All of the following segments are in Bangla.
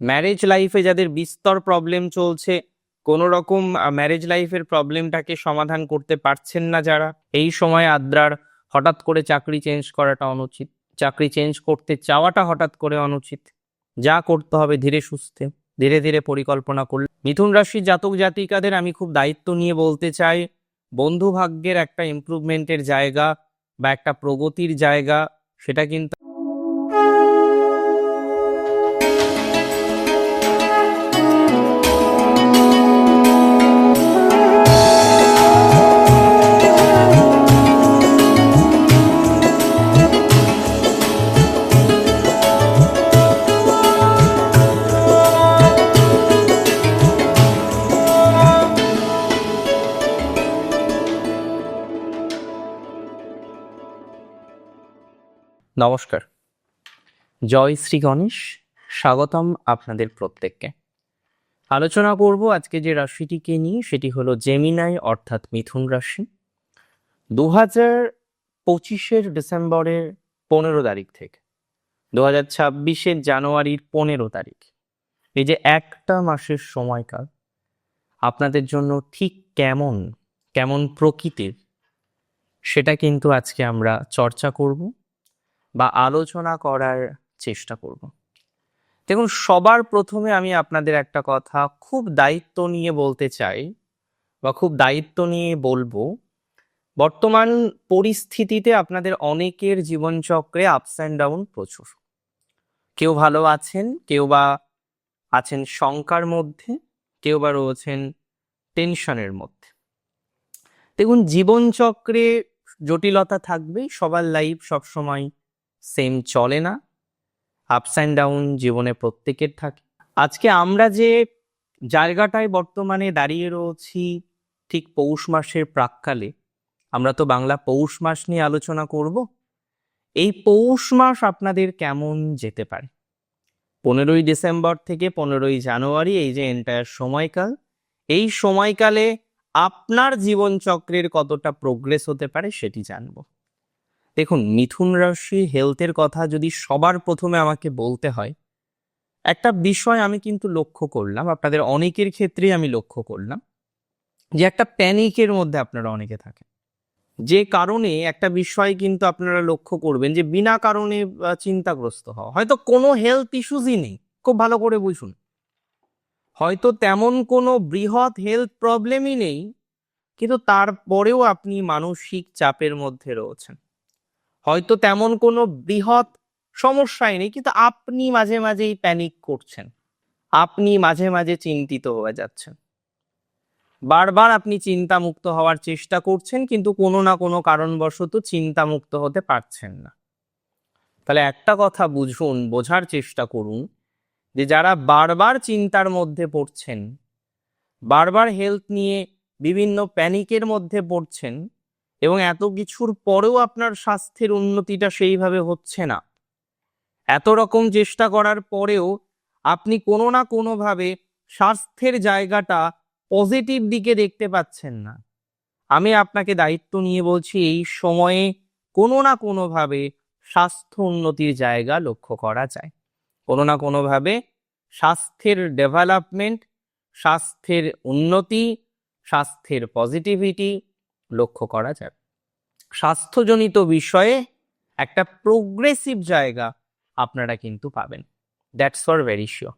ম্যারেজ লাইফে যাদের বিস্তর প্রবলেম চলছে, কোনো রকম ম্যারেজ লাইফের প্রবলেমটাকে সমাধান করতে পারছেন না যারা, এই সময় আদ্রার হঠাৎ করে চাকরি চেঞ্জ করাটা অনুচিত। চাকরি চেঞ্জ করতে চাওয়াটা হঠাৎ করে অনুচিত। যা করতে হবে ধীরে সুস্থে, ধীরে ধীরে পরিকল্পনা করলে। মিথুন রাশির জাতক জাতিকাদের আমি খুব দায়িত্ব নিয়ে বলতে চাই, বন্ধু ভাগ্যের একটা ইমপ্রুভমেন্টের জায়গা বা একটা প্রগতির জায়গা, সেটা কিন্তু নমস্কার। জয় শ্রী গণেশ, স্বাগতম আপনাদের প্রত্যেককে। আলোচনা করব আজকে যে রাশিটিকে নিয়ে, সেটি হলো জেমিনাই অর্থাৎ মিথুন রাশি। দু হাজার পঁচিশের ডিসেম্বরের পনেরো তারিখ থেকে দু হাজার ছাব্বিশের জানুয়ারির পনেরো তারিখ। এই যে একটা মাসের সময়কাল, আপনাদের জন্য ঠিক কেমন কেমন প্রকৃতির, সেটা কিন্তু আজকে আমরা চর্চা করব। বা আলোচনা করার চেষ্টা করব। দেখুন, সবার প্রথমে আমি আপনাদের একটা কথা খুব দায়িত্ব নিয়ে বলতে চাই বা খুব দায়িত্ব নিয়ে বলব। বর্তমান পরিস্থিতিতে আপনাদের অনেকের জীবনচক্রে আপস অ্যান্ড ডাউন প্রচুর। কেউ ভালো আছেন, কেউ বা আছেন শঙ্কার মধ্যে, কেউ বা রয়েছেন টেনশনের মধ্যে। দেখুন, জীবনচক্রে জটিলতা থাকবেই, সবার লাইফ সবসময় সেম চলে না। আপস অ্যান্ড ডাউন জীবনে প্রত্যেকের থাকে। আজকে আমরা যে জায়গাটায় বর্তমানে দাঁড়িয়ে রয়েছি ঠিক পৌষ মাসের প্রাককালে, আমরা তো বাংলা পৌষ মাস নিয়ে আলোচনা করব। এই পৌষ মাস আপনাদের কেমন যেতে পারে? পনেরোই ডিসেম্বর থেকে পনেরোই জানুয়ারি, এই যে এন্টায়ার সময়কাল, এই সময়কালে আপনার জীবনচক্রের কতটা প্রোগ্রেস হতে পারে সেটি জানব। দেখুন, মিথুন রাশি হেলথের কথা যদি সবার প্রথমে আমাকে বলতে হয়, একটা বিষয় আমি কিন্তু লক্ষ্য করলাম, আপনাদের অনেকের ক্ষেত্রেই আমি লক্ষ্য করলাম, যে একটা প্যানিকের মধ্যে আপনারা অনেকে থাকেন। যে কারণে একটা বিষয় কিন্তু আপনারা লক্ষ্য করবেন যে বিনা কারণে চিন্তাগ্রস্ত হওয়া। হয়তো কোনো হেলথ ইস্যুসই নেই, খুব ভালো করে বুঝুন। হয়তো তেমন কোনো বৃহৎ হেলথ প্রবলেমই নেই, কিন্তু তারপরেও আপনি মানসিক চাপের মধ্যে রয়েছেন। হয়তো তেমন কোনো বৃহৎ সমস্যাই নেই, কিন্তু আপনি মাঝে মাঝেই প্যানিক করছেন। আপনি মাঝে মাঝে চিন্তিত হয়ে যাচ্ছেন। বারবার আপনি চিন্তামুক্ত হওয়ার চেষ্টা করছেন, কিন্তু কোনো না কোনো কারণবশত চিন্তামুক্ত হতে পারছেন না। তাহলে একটা কথা বুঝুন, বোঝার চেষ্টা করুন যে যারা বারবার চিন্তার মধ্যে পড়ছেন, বারবার হেলথ নিয়ে বিভিন্ন প্যানিকের মধ্যে পড়ছেন এবং এত কিছুর পরেও আপনার স্বাস্থ্যের উন্নতিটা সেইভাবে হচ্ছে না। এত রকম চেষ্টা করার পরেও আপনি কোনো না কোনোভাবে স্বাস্থ্যের জায়গাটা পজিটিভ দিকে দেখতে পাচ্ছেন না। আমি আপনাকে দায়িত্ব নিয়ে বলছি, এই সময়ে কোনো না কোনোভাবে স্বাস্থ্য উন্নতির জায়গা লক্ষ্য করা যায়। কোনো না কোনোভাবে স্বাস্থ্যের ডেভেলপমেন্ট, স্বাস্থ্যের উন্নতি, স্বাস্থ্যের পজিটিভিটি লক্ষ্য করা যাবে স্বাস্থ্যজনিত বিষয়ে একটা প্রোগ্রেসিভ জায়গা আপনারা কিন্তু পাবেন। দ্যাটস ফর ভেরি শিওর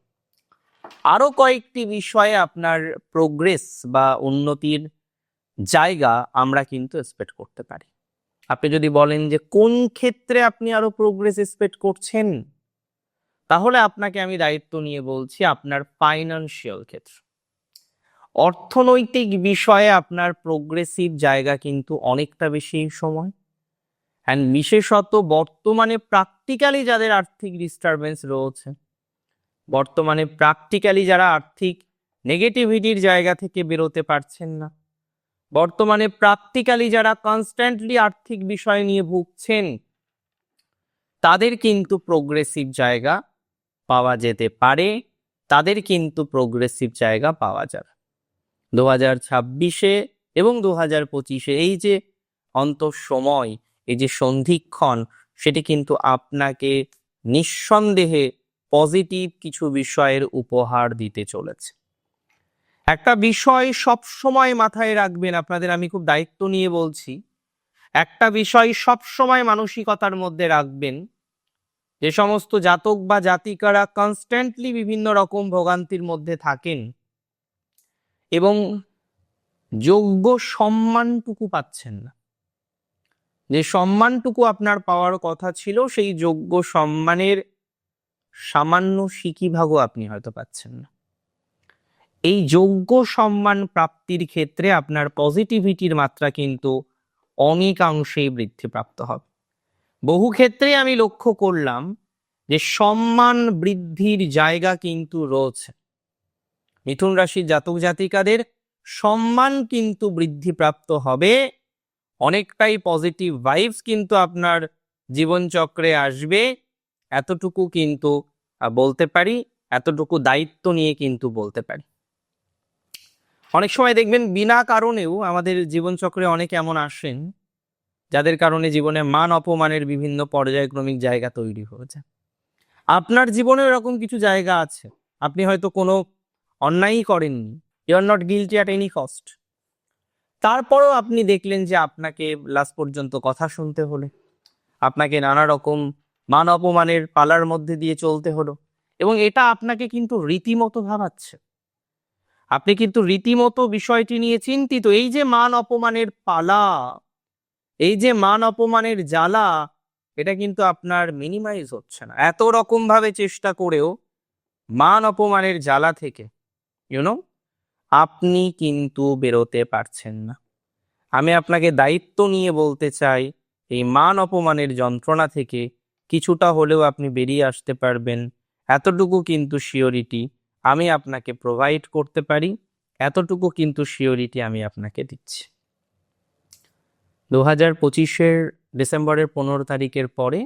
আরও কয়েকটি বিষয়ে আপনার প্রোগ্রেস বা উন্নতির জায়গা আমরা কিন্তু এক্সপেক্ট করতে পারি। আপনি যদি বলেন যে কোন ক্ষেত্রে আপনি আরও প্রোগ্রেস এক্সপেক্ট করছেন, তাহলে আপনাকে আমি দায়িত্ব নিয়ে বলছি আপনার ফাইনান্সিয়াল ক্ষেত্র। অর্থনৈতিক বিষয়ে আপনার প্রোগ্রেসিভ জায়গা কিন্তু অনেকটা বেশি এই সময়। অ্যান্ড বিশেষত বর্তমানে প্র্যাকটিক্যালি যাদের আর্থিক ডিস্টারবেন্স রয়েছে, বর্তমানে প্র্যাকটিক্যালি যারা আর্থিক নেগেটিভিটির জায়গা থেকে বেরোতে পারছেন না, বর্তমানে প্র্যাকটিক্যালি যারা কনস্ট্যান্টলি আর্থিক বিষয় নিয়ে ভুগছেন, তাদের কিন্তু প্রোগ্রেসিভ জায়গা পাওয়া যেতে পারে, তাদের কিন্তু প্রোগ্রেসিভ জায়গা পাওয়া যাবে। দু হাজার ছাব্বিশে এবং দু হাজার পঁচিশে। এই যে অন্তর সময় এই যে সন্ধিক্ষণ, সেটি কিন্তু আপনাকে নিঃসন্দেহে পজিটিভ কিছু বিষয়ের উপহার দিতে চলেছে। একটা বিষয় সব সময় মাথায় রাখবেন, আপনাদের আমি খুব দায়িত্ব নিয়ে বলছি, একটা বিষয় সব সময় মানসিকতার মধ্যে রাখবেন, যে সমস্ত জাতক বা জাতিকারা কনস্ট্যান্টলি বিভিন্ন রকম ভোগান্তির মধ্যে থাকেন এবং যোগ্য সম্মানটুকু পাচ্ছেন না। যে সম্মানটুকু আপনার পাওয়ার কথা ছিল, সেই যোগ্য সম্মানের সামান্য সিকি ভাগও আপনি হয়তো পাচ্ছেন না। এই যোগ্য সম্মান প্রাপ্তির ক্ষেত্রে আপনার পজিটিভিটির মাত্রা কিন্তু অনেকাংশেই বৃদ্ধিপ্রাপ্ত হবে। বহু ক্ষেত্রে আমি লক্ষ্য করলাম যে সম্মান বৃদ্ধির জায়গা কিন্তু রয়েছে। মিথুন রাশির জাতক জাতিকাদের সম্মান কিন্তু বৃদ্ধিপ্রাপ্ত হবে। অনেকটাই পজিটিভ ভাইবস কিন্তু আপনার জীবনচক্রে আসবে। এতটুকু কিন্তু বলতে পারি, এতটুকু দায়িত্ব নিয়ে কিন্তু বলতে পারি। অনেক সময় দেখবেন বিনা কারণেও আমাদের জীবনচক্রে অনেক এমন আসেন, যাদের কারণে জীবনে মান অপমানের বিভিন্ন পর্যায়ক্রমিক জায়গা তৈরি হয়েছে। আপনার জীবনে এরকম কিছু জায়গা আছে। আপনি হয়তো কোনো অন্যায়ই করেননি। You are not guilty at any cost তারপরও আপনি দেখলেন যে আপনাকে লাস্ট পর্যন্ত কথা শুনতে হলে। আপনাকে নানা রকম মান অপমানের পালার মধ্যে দিয়ে চলতে হলো। এবং এটা আপনাকে কিন্তু রীতিমতো ভাবাচ্ছে। আপনি কিন্তু রীতিমতো বিষয়টি নিয়ে চিন্তিত। এই যে মান অপমানের পালা, এই যে মান অপমানের জ্বালা, এটা কিন্তু আপনার মিনিমাইজ হচ্ছে না। এত রকম ভাবে চেষ্টা করেও মান অপমানের জ্বালা থেকে ইউনো আপনি কিন্তু বেরোতে পারছেন না। আমি আপনাকে দায়িত্ব নিয়ে বলতে চাই, এই মান অপমানের যন্ত্রণা থেকে কিছুটা হলেও আপনি বেরিয়ে আসতে পারবেন। এতটুকু কিন্তু শিওরিটি আমি আপনাকে প্রোভাইড করতে পারি, এতটুকু কিন্তু শিওরিটি আমি আপনাকে দিচ্ছি। দু হাজার পঁচিশের ডিসেম্বরের পনেরো তারিখের পরে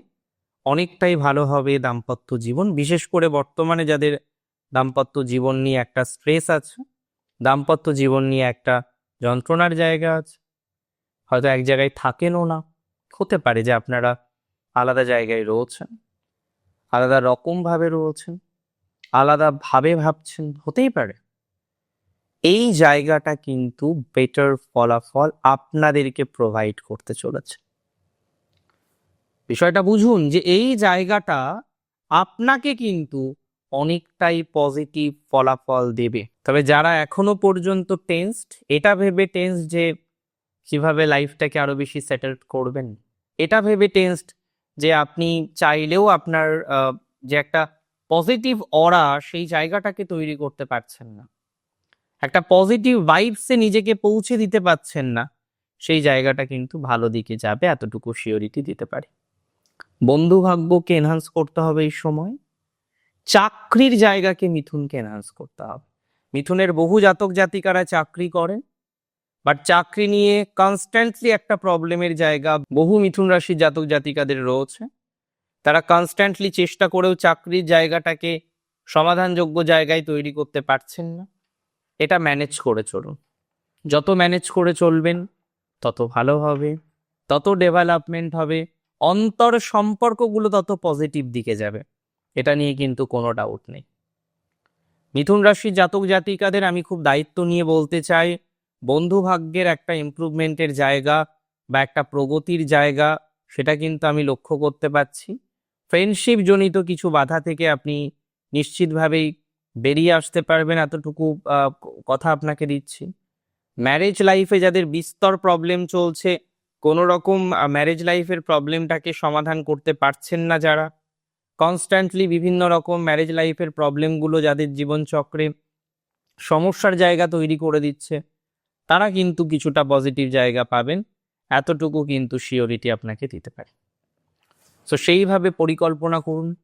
অনেকটাই ভালো হবে দাম্পত্য জীবন, বিশেষ করে বর্তমানে যাদের দাম্পত্য জীবন নিয়ে একটা স্ট্রেস আছে, দাম্পত্য জীবন নিয়ে একটা যন্ত্রণার জায়গা আছে। হয়তো এক জায়গায় থাকেনও না। হতে পারে যে আপনারা আলাদা জায়গায় রয়েছেন, আলাদা রকমভাবে রয়েছেন, আলাদাভাবে ভাবছেন, হতেই পারে। এই জায়গাটা কিন্তু বেটার ফলাফল আপনাদেরকে প্রোভাইড করতে চলেছে। বিষয়টা বুঝুন যে এই জায়গাটা আপনাকে কিন্তু অনেকটাই পজিটিভ ফলাফল দেবে। তবে যারা এখনও পর্যন্ত টেন্সড এটা ভেবে টেন্স যে কীভাবে লাইফটাকে আরও বেশি সেটেল করবেন। এটা ভেবে টেন্সড যে আপনি চাইলেও আপনার যে একটা পজিটিভ অরা সেই জায়গাটাকে তৈরি করতে পারছেন না। একটা পজিটিভ ভাইবসে নিজেকে পৌঁছে দিতে পারছেন না, সেই জায়গাটা কিন্তু ভালো দিকে যাবে, এতটুকু শিওরিটি দিতে পারি। বন্ধু ভাগ্যকে এনহান্স করতে হবে এই সময়। চাকরির জায়গাকে মিথুনকে এনহান্স করতে হবে। মিথুনের বহু জাতক জাতিকারা চাকরি করেন বাট চাকরি নিয়ে কনস্ট্যান্টলি একটা প্রবলেমের জায়গা বহু মিথুন রাশির জাতক জাতিকাদের রয়েছে। তারা কনস্ট্যান্টলি চেষ্টা করেও চাকরির জায়গাটাকে সমাধানযোগ্য জায়গায় তৈরি করতে পারছেন না। এটা ম্যানেজ করে চলুন। যত ম্যানেজ করে চলবেন, তত ভালো হবে, তত ডেভেলপমেন্ট হবে, অন্তর সম্পর্কগুলো তত পজিটিভ দিকে যাবে। এটা নিয়ে কিন্তু কোনো ডাউট নেই। মিথুন রাশির জাতক জাতিকাদের আমি খুব দায়িত্ব নিয়ে বলতে চাই, বন্ধু ভাগ্যের একটা ইমপ্রুভমেন্টের জায়গা বা একটা প্রগতির জায়গা, সেটা কিন্তু আমি লক্ষ্য করতে পারছি। ফ্রেন্ডশিপ জনিত কিছু বাধা থেকে আপনি নিশ্চিতভাবেই বেরিয়ে আসতে পারবেন এতটুকু কথা আপনাকে দিচ্ছি। ম্যারেজ লাইফে যাদের বিস্তর প্রবলেম চলছে কোনো রকম ম্যারেজ লাইফের প্রবলেমটাকে সমাধান করতে পারছেন না যারা কনস্ট্যান্টলি বিভিন্ন রকম ম্যারেজ লাইফের প্রবলেমগুলো যাদের জীবনচক্রে সমস্যার জায়গা তৈরি করে দিচ্ছে, তারা কিন্তু কিছুটা পজিটিভ জায়গা পাবেন, এতটুকু কিন্তু শিওরিটি আপনাকে দিতে পারে। সো সেইভাবে পরিকল্পনা করুন,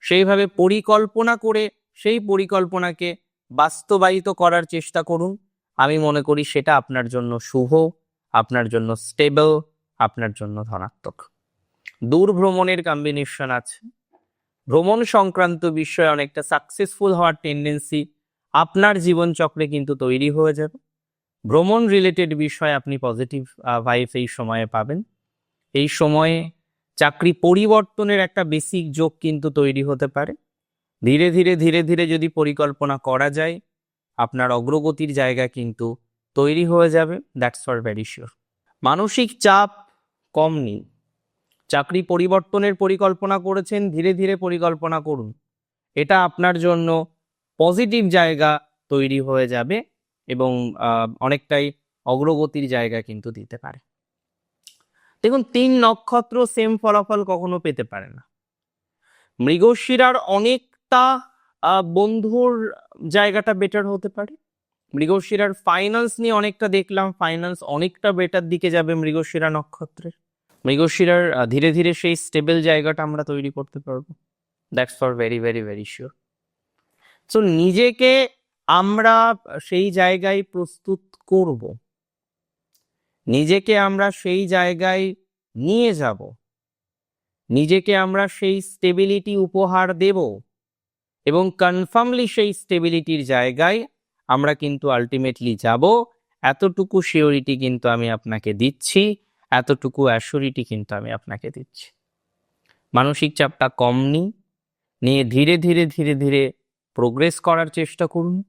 সেইভাবে পরিকল্পনা করে সেই পরিকল্পনাকে বাস্তবায়িত করার চেষ্টা করুন, আমি মনে করি সেটা আপনার জন্য শুভ, আপনার জন্য স্টেবল আপনার জন্য ধনাত্মক। দূর ভ্রমণের কম্বিনেশন আছে। ভ্রমণ সংক্রান্ত বিষয়ে অনেকটা সাকসেসফুল হওয়ার টেন্ডেন্সি আপনার জীবনচক্রে কিন্তু তৈরি হয়ে যাবে। ভ্রমণ রিলেটেড বিষয়ে আপনি পজিটিভ ভাইব এই সময়ে পাবেন। এই সময়ে চাকরি পরিবর্তনের একটা বেসিক যোগ কিন্তু তৈরি হতে পারে। ধীরে ধীরে ধীরে ধীরে যদি পরিকল্পনা করা যায়, আপনার অগ্রগতির জায়গা কিন্তু তৈরি হয়ে যাবে দ্যাটস ফর ভেরি শিওর মানসিক চাপ কম নিন চাকরি পরিবর্তনের পরিকল্পনা করেছেন, ধীরে ধীরে পরিকল্পনা করুন। এটা আপনার জন্য পজিটিভ জায়গা তৈরি হয়ে যাবে এবং অনেকটাই অগ্রগতির জায়গা কিন্তু দিতে পারে। দেখুন, তিন নক্ষত্র সেম ফলাফল কখনো পেতে পারে না। মৃগশিরার অনেকটা বন্ধুর জায়গাটা বেটার হতে পারে। মৃগশিরার ফাইন্যান্স নিয়ে অনেকটা দেখলাম ফাইন্যান্স অনেকটা বেটার দিকে যাবে মৃগশিরা নক্ষত্রের। মৃগশিরার ধীরে ধীরে সেই স্টেবল জায়গাটা আমরা তৈরি করতে পারব। That's for very very very sure so নিজেকে আমরা সেই জায়গায় প্রস্তুত করব। নিজেকে আমরা সেই জায়গায় নিয়ে যাব। নিজেকে আমরা সেই স্টেবিলিটি উপহার দেব এবং কনফার্মলি সেই স্টেবিলিটির জায়গায় আমরা কিন্তু আলটিমেটলি যাব। এতটুকু শিওরিটি কিন্তু আমি আপনাকে দিচ্ছি। এতটুকু অ্যাসিওরিটি কিন্তু আমি আপনাকে দিচ্ছি। মানসিক চাপটা কম নিই নিয়ে ধীরে ধীরে ধীরে ধীরে প্রোগ্রেস করার চেষ্টা করুন,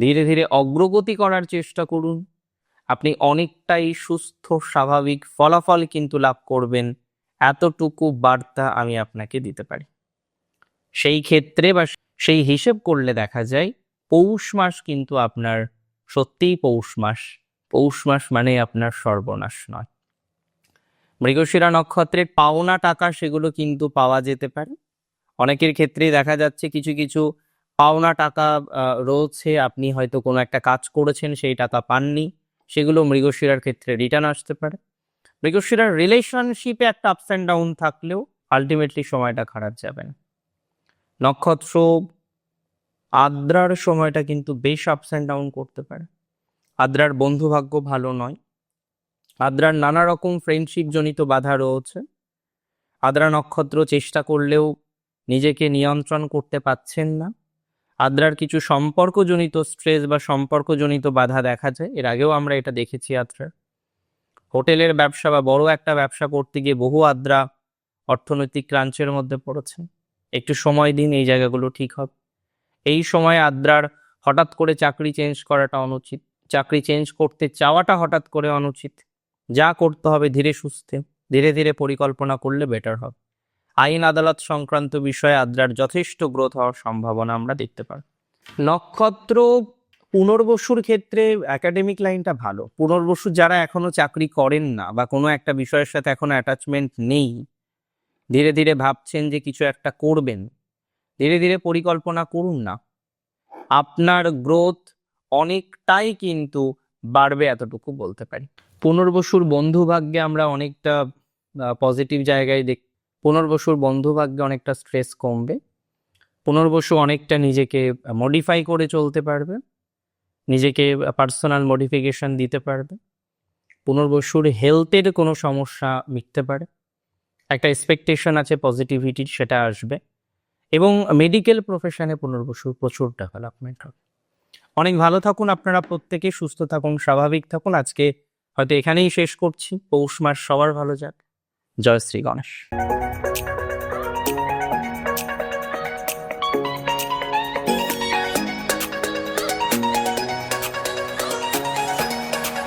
ধীরে ধীরে অগ্রগতি করার চেষ্টা করুন, আপনি অনেকটাই সুস্থ, স্বাভাবিক ফলাফল কিন্তু লাভ করবেন, এতটুকু বার্তা আমি আপনাকে দিতে পারি। সেই ক্ষেত্রে বা সেই হিসেব করলে দেখা যায়, পৌষ মাস কিন্তু আপনার সত্যিই পৌষ মাস। পৌষ মাস মানে আপনার সর্বনাশ নয়। মৃগশিরা নক্ষত্রের পাওনা টাকা সেগুলো কিন্তু পাওয়া যেতে পারে। অনেকের ক্ষেত্রেই দেখা যাচ্ছে কিছু কিছু পাওনা টাকা রয়েছে, আপনি হয়তো কোনো একটা কাজ করেছেন, সেই টাকা পাননি, সেগুলো মৃগশিরার ক্ষেত্রে রিটার্ন আসতে পারে। মৃগশিরার রিলেশনশিপে একটা আপস অ্যান্ড ডাউন থাকলেও আলটিমেটলি সময়টা খারাপ যাবে না। নক্ষত্র আদ্রার সময়টা কিন্তু বেশ আপস অ্যান্ড ডাউন করতে পারে। আদ্রার বন্ধু ভাগ্য ভালো নয়। আদ্রার নানা রকম ফ্রেন্ডশিপ জনিত বাধা রয়েছে। আদ্রা নক্ষত্র চেষ্টা করলেও নিজেকে নিয়ন্ত্রণ করতে পারছেন না। আদ্রার কিছু সম্পর্কজনিত স্ট্রেস বা সম্পর্কজনিত বাধা দেখা যায়। এর আগেও আমরা এটা দেখেছি আদ্রার। হোটেলের ব্যবসা বা বড় একটা ব্যবসা করতে গিয়ে বহু আদ্রা অর্থনৈতিক ক্রাঞ্চের মধ্যে পড়েছে। একটু সময় দিন, এই জায়গাগুলো ঠিক হবে। এই সময় আদ্রার হঠাৎ করে চাকরি চেঞ্জ করাটা অনুচিত। চাকরি চেঞ্জ করতে চাওয়াটা হঠাৎ করে অনুচিত। যা করতে হবে ধীরে সুস্থে, ধীরে ধীরে পরিকল্পনা করলে বেটার হবে। আইন আদালত সংক্রান্ত বিষয়ে আদ্রার যথেষ্ট গ্রোথ হওয়ার সম্ভাবনা আমরা দেখতে পাই। নক্ষত্র পুনর্বসুর ক্ষেত্রে একাডেমিক লাইনটা ভালো। পুনর্বসু যারা এখনও চাকরি করেন না বা কোনো একটা বিষয়ের সাথে এখনও অ্যাটাচমেন্ট নেই, ধীরে ধীরে ভাবছেন যে কিছু একটা করবেন, ধীরে ধীরে পরিকল্পনা করুন না। আপনার গ্রোথ অনেকটাই কিন্তু বাড়বে এতটুকু বলতে পারি। পুনর্বসুর বন্ধু ভাগ্যে আমরা অনেকটা পজিটিভ জায়গায় দেখ পুনর্বসুর বন্ধু ভাগ্যে অনেকটা স্ট্রেস কমবে। পুনর্বসু অনেকটা নিজেকে মডিফাই করে চলতে পারবে। নিজেকে পার্সোনাল মডিফিকেশন দিতে পারবে। পুনর্বসুর হেলথের কোনো সমস্যা মিটতে পারে। একটা এক্সপেকটেশন আছে পজিটিভিটির সেটা আসবে। এবং মেডিকেল প্রফেশনে পুনর্বসুর প্রচুর ডেভেলপমেন্ট হবে। অনেক ভালো থাকুন আপনারা প্রত্যেকে, সুস্থ থাকুন, স্বাভাবিক থাকুন। আজকে হয়তো এখানেই শেষ করছি। পৌষ মাস সবার ভালো যাক। জয় শ্রী গণেশ।